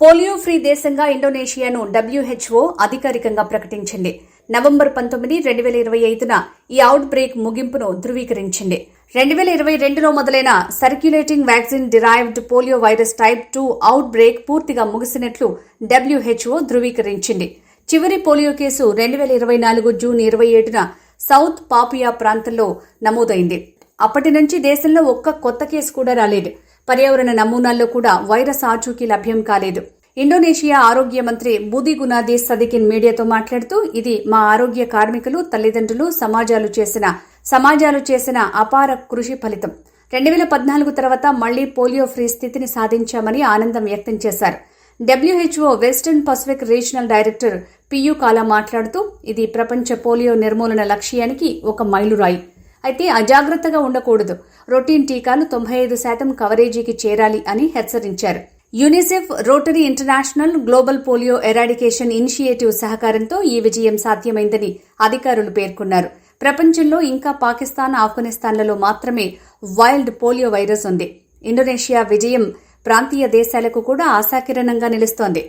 Polio free దేశంగా ఇండోనేషియాను WHO అధికారికంగా ప్రకటించింది. నవంబర్ పంతొమ్మిది రెండు వేల ఇరవై ఐదున ఈ అవుట్ బ్రేక్ ముగింపును ధృవీకరించింది. రెండు వేల ఇరవై రెండులో మొదలైన circulating vaccine derived polio virus type two outbreak పూర్తిగా ముగిసినట్లు డబ్ల్యూహెచ్ఓ ధృవీకరించింది. చివరి పోలియో కేసు రెండు వేల ఇరవై నాలుగు జూన్ ఇరవై ఏడున సౌత్ పాపియా ప్రాంతంలో నమోదైంది. అప్పటి నుంచి దేశంలో ఒక్క కొత్త కేసు కూడా రాలేదు. పర్యావరణ నమూనాల్లో కూడా వైరస్ ఆచూకీ లభ్యం కాలేదు. ఇండోనేషియా ఆరోగ్య మంత్రి బుది గునాది సదికిన్ మీడియాతో మాట్లాడుతూ ఇది మా ఆరోగ్య కార్మికులు తల్లిదండ్రులు సమాజాలు చేసిన సమాజాలు చేసిన అపార కృషి ఫలితం. రెండు వేల పద్నాలుగు తర్వాత మళ్ళీ పోలియో ఫ్రీ స్థితిని సాధించామని ఆనందం వ్యక్తం చేశారు. WHO western Pacific regional director Piukala మాట్లాడుతూ ఇది ప్రపంచ పోలియో నిర్మూలన లక్ష్యానికి ఒక మైలురాయి. అయితే అజాగ్రత్తగా ఉండకూడదు. రొటీన్ టీకాలు తొంభై ఐదు శాతం కవరేజీకి చేరాలి అని హెచ్చరించారు. UNICEF Rotary International Global Polio Eradication Initiative సహకారంతో ఈ విజయం సాధ్యమైందని అధికారులు పేర్కొన్నారు. ప్రపంచంలో ఇంకా పాకిస్తాన్ ఆఫ్ఘనిస్తాన్లలో మాత్రమే వైల్డ్ పోలియో వైరస్ ఉంది. ఇండోనేషియా విజయం ప్రాంతీయ దేశాలకు కూడా ఆశాకిరణంగా నిలుస్తోంది.